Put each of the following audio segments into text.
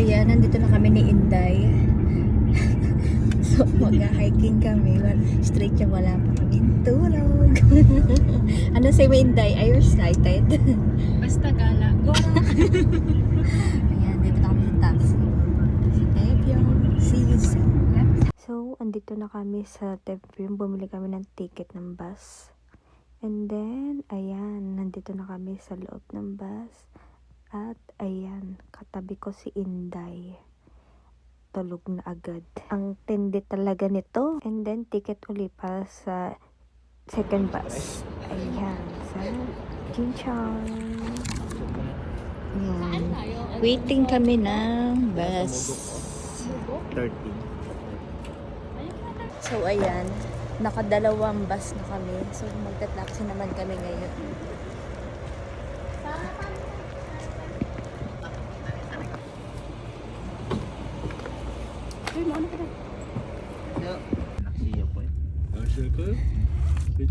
ayan, nandito na kami ni Inday. so, mag-hiking kami. Well, straight yung wala pa kami tulog. ano say mo Inday? Are you excited? Basta gala. Go! ayan, dito na kami sa taxi. Si Tepyong. See you soon. So, andito na kami sa Tepyong. Bumili kami ng ticket ng bus. And then, ayan, nandito na kami sa loob ng bus. At ayan, katabi ko si Inday. Tulog na agad. Ang tindi talaga nito. And then, ticket uli para sa second bus. Ayan, sa Jinchang. Ayan. Waiting kami ng bus. 30. So, ayan. Nakadalawang bus na kami. So, magta-taxi naman kami ngayon. 낚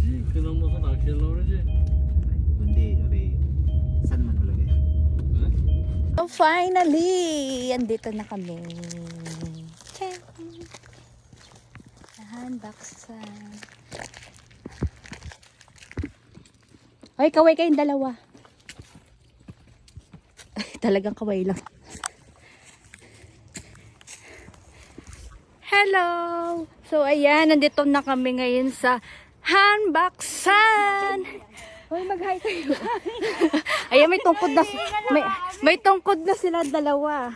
그지? 그 넘어서 낚시하려고 그러지? Hindi, ori. Saan man talaga? So, finally! Andito na kami. Check! Handbaksan. Ay, kaway kayong dalawa. Ay, talagang kaway lang. Hello! So, ayan, nandito na kami ngayon sa Hanbaksan! Hoy, mag-hi kayo. Ayan, may tungkod na, may, may tungkod na sila dalawa.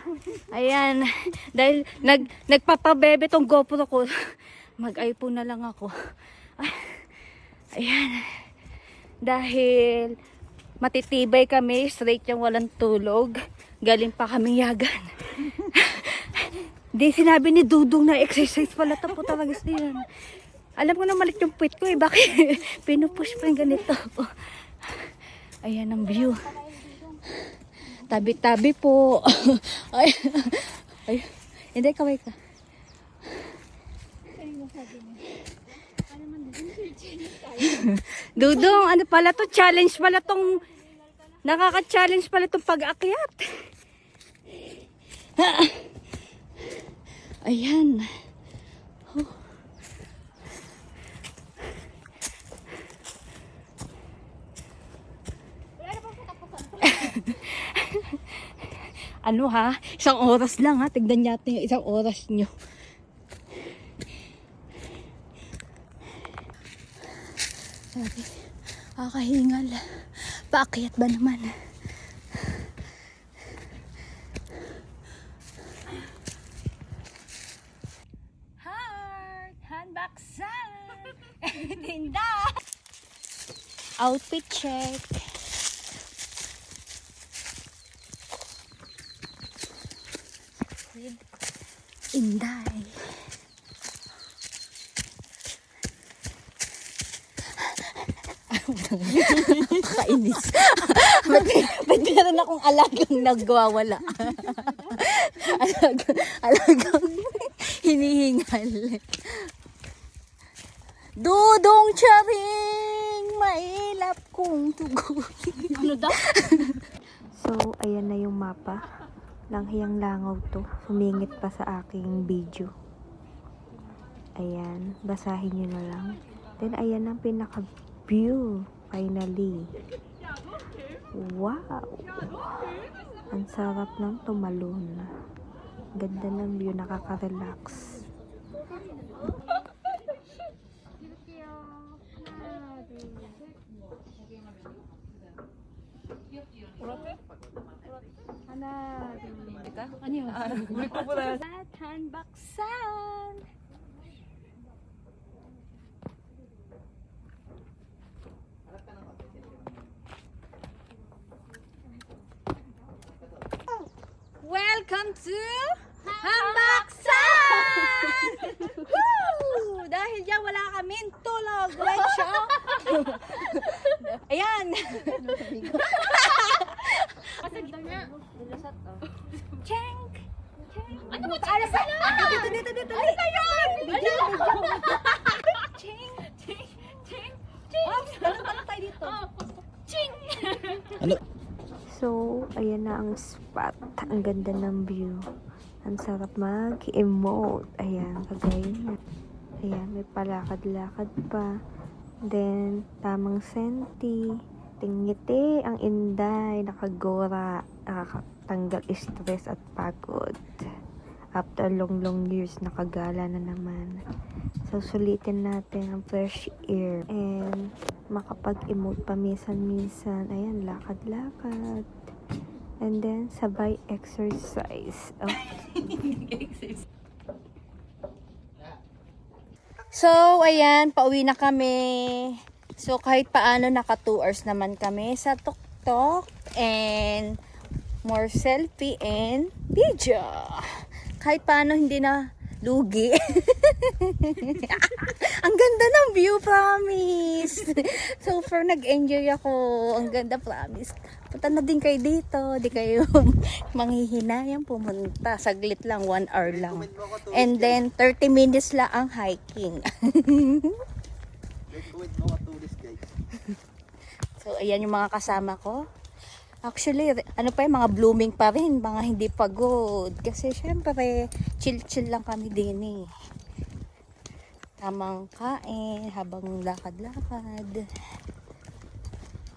Ayan, dahil nag, nagpapabebe tong GoPro ko, mag-iPhone na lang ako. Ay, Ayan, dahil matitibay kami, straight yung walang tulog, galing pa kami yagan. Di sinabi ni Dudong na exercise pala to po talaga yan. Alam ko na malit yung puwit ko eh. Bakit pinupush pa yung ganito? Ayan ang view. Tabi-tabi po. ay, ay, hindi, kaway ka. Dudong, ano pala to? Challenge pala tong nakaka-challenge pala tong pag-akyat. Ayan. Oh. Ano ha? Isang oras lang ha. Tignan natin yung isang oras nyo. Sabi, kakahingal. Paakyat ba naman? Heart! Handbaksan! Tinda! Outfit check. Inday. Kainis. ba't, ba't meron akong alagang nagwawala? alagang, alagang hinihingal. Dudong charing, mailap kong tugutin. Ano daw? so, ayan na yung mapa. Langhiyang langaw to. Sumingit pa sa aking video. Ayan, basahin nyo na lang. Then, ayan ang pinaka-view. Finally. Wow! Ang sarap ng tumalon. Ganda ng view, nakaka-relax. 하나, 둘, 아니요. 우리 거보다. 핫한 박산. Welcome to Hambaksan! Woo! Dahil dyan wala kaming tulog. Right, show? Ayan. Cheng! Ano mo? Alas na! Dito, dito, dito. Ano na yun? Video, video. Cheng! Cheng! Cheng! Cheng! Oh, talong tayo dito. Cheng! Ano? So, ayan na ang spot. Ang ganda ng view. Ang sarap mag-emote. Ayan, kagaya niya. Ayan, may palakad-lakad pa. Then, tamang senti. Tingiti, ang inday, nakagora, nakakatanggal stress at pagod. After long long years, nakagala na naman. So, sulitin natin ang fresh air. And, makapag-emote pa minsan-minsan. Ayan, lakad-lakad. And then, sabay exercise. Oh. So, ayan, pauwi na kami. So, kahit paano, naka 2 hours naman kami sa tuktok. And, more selfie and video. Kahit paano, hindi na lugi. Ang ganda ng view, promise. so far, nag-enjoy ako. Ang ganda, promise. Punta na din kayo dito. Di kayo manghihinayang pumunta. Saglit lang, 1 hour lang. And then, 30 minutes lang ang hiking. Wait, mga tourist guys. so, ayan yung mga kasama ko. Actually, ano pa yung mga blooming pa rin, mga hindi pagod. Kasi syempre, chill-chill lang kami din eh. Tamang kain, habang lakad-lakad.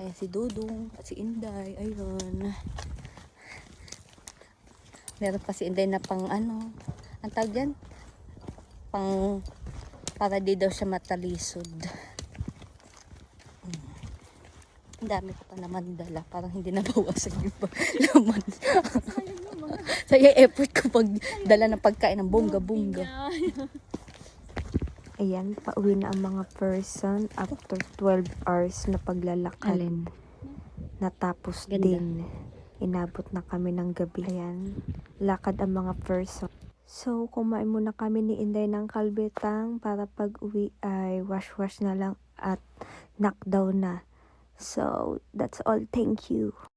Ayan si Dudong, si Inday, ayun. Meron pa si Inday na pang ano, ang tawag yan? Pang, para di daw siya matalisod. Ang dami ko pa naman dala. Parang hindi nabawasan yung pa- laman. Saya effort ko pag dala ng pagkain ng bongga-bongga. Ayan, pauwi na ang mga person after 12 hours na paglalakad. Alin? Natapos Ganda. din. Inabot na kami ng gabi. Ayan, lakad ang mga person. So, kumain muna kami ni Inday ng kalbetang para pag uwi ay wash-wash na lang at knockdown na. So, that's all. Thank you.